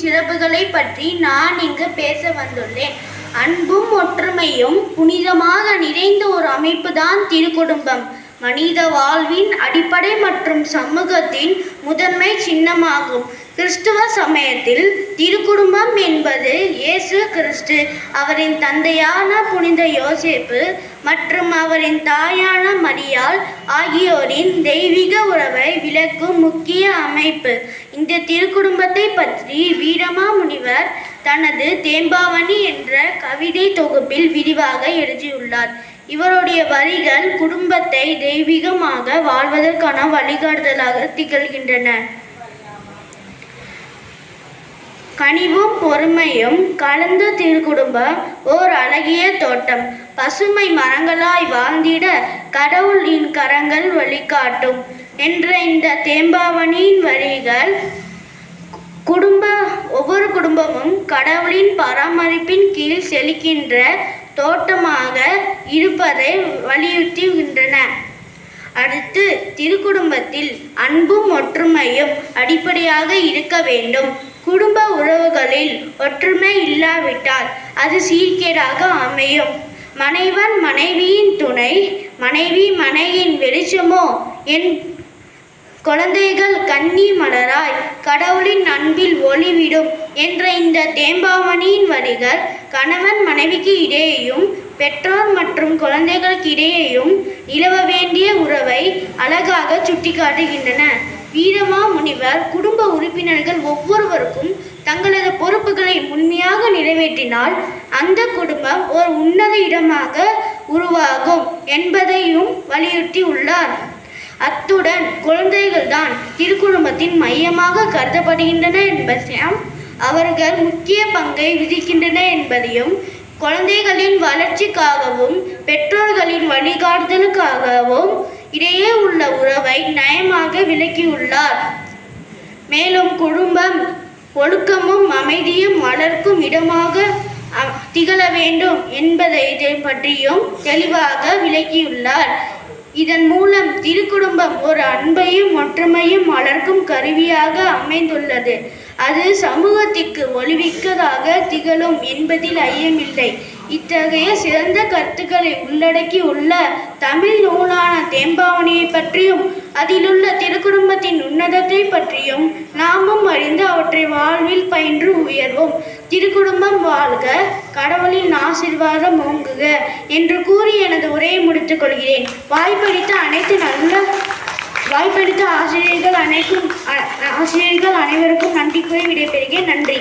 சிறப்புகளை பற்றி நான் இங்கு பேச வந்துள்ளேன். அன்பும் ஒற்றுமையும் புனிதமாக நிறைந்த ஒரு அமைப்பு தான் திருக்குடும்பம். மனித வாழ்வின் அடிப்படை மற்றும் சமூகத்தின் முதன்மை சின்னமாகும். கிறிஸ்துவ சமயத்தில் திருக்குடும்பம் என்பது இயேசு கிறிஸ்து அவரின் தந்தையான புனித யோசேப்பு மற்றும் அவரின் தாயான மரியாள் ஆகியோரின் தெய்வீக உறவை விளக்கும் முக்கிய அமைப்பு. இந்த திருக்குடும்பத்தை பற்றி வீரமா முனிவர் தனது தேம்பாவணி என்ற கவிதை தொகுப்பில் விரிவாக எழுதியுள்ளார். இவருடைய வரிகள் குடும்பத்தை தெய்வீகமாக வாழ்வதற்கான வழிகாட்டுதலாக திகழ்கின்றன. கனிவும் பொறுமையும் கலந்த திருக்குடும்பம் ஓர் அழகிய தோட்டம். பசுமை மரங்களாய் வாழ்ந்திட கடவுளின் கரங்கள் வழிகாட்டும். என்ற இந்த தேம்பாவணியின் வரிகள் குடும்ப ஒவ்வொரு குடும்பமும் கடவுளின் பராமரிப்பின் கீழ் செழிக்கின்ற தோட்டமாக இருப்பதை வலியுறுத்துகின்றன. அடுத்து திருக்குடும்பத்தில் அன்பும் ஒற்றுமையும் அடிப்படையாக இருக்க வேண்டும். உறவுகளில் ஒற்றுமை இல்லாவிட்டால் அது சீர்கேடாக அமையும். மனைவன் மனைவியின் துணை மனைவி மனையின் வெளிச்சமோ? என் குழந்தைகள் கண்ணி மலராய் கடவுளின் அன்பில் ஒளிவிடும் என்ற இந்த தேம்பாவணியின் வரிகள் கணவன் மனைவிக்கு இடையேயும் பெற்றோர் மற்றும் குழந்தைகளுக்கு இடையேயும் நிலவ வேண்டிய உறவை அழகாக சுட்டிக்காட்டுகின்றன. வீரமா முனிவர் குடும்ப உறுப்பினர்கள் ஒவ்வொருவருக்கும் தங்களது பொறுப்புகளை உண்மையாக நிறைவேற்றினால் அந்த குடும்பம் ஒரு உன்னத இடமாக உருவாகும் என்பதையும் வலியுறுத்தி உள்ளார் அத்துடன் குழந்தைகள்தான் திருக்குடும்பத்தின் மையமாக கருதப்படுகின்றன என்பதையும் அவர்கள் முக்கிய பங்கை விதிக்கின்றன என்பதையும் குழந்தைகளின் வளர்ச்சிக்காகவும் பெற்றோர்களின் வழிகாட்டுதலுக்காகவும் இடையே உள்ள உறவை நயமாக விளக்கியுள்ளார். ஒழுக்கமும் அமைதியும் வளர்க்கும் இடமாக திகழ வேண்டும் என்பதை இதை பற்றியும் தெளிவாக விளக்கியுள்ளார். இதன் மூலம் திருக்குடும்பம் ஒரு அன்பையும் ஒற்றுமையும் வளர்க்கும் கருவியாக அமைந்துள்ளது. அது சமூகத்திற்கு ஒளிவிக்கதாக திகழும் என்பதில் ஐயமில்லை. இத்தகைய சிறந்த கருத்துக்களை உள்ளடக்கி உள்ள தமிழ் நூலான தேம்பாவணியை பற்றியும் அதிலுள்ள திருக்குடும்பத்தின் பயின்று உயர்வோம். திருக்குடும்பம் வாழ்க கடவுளின் ஆசீர்வாதம் ஓங்குக என்று கூறி எனது உரையை முடித்துக் கொள்கிறேன். வாய்ப்பளித்த அனைத்து நல்ல வாய்ப்பளித்த ஆசிரியர்கள் அனைக்கும் ஆசிரியர்கள் அனைவருக்கும் நன்றி கூறி விடைபெறுகிறேன். நன்றி.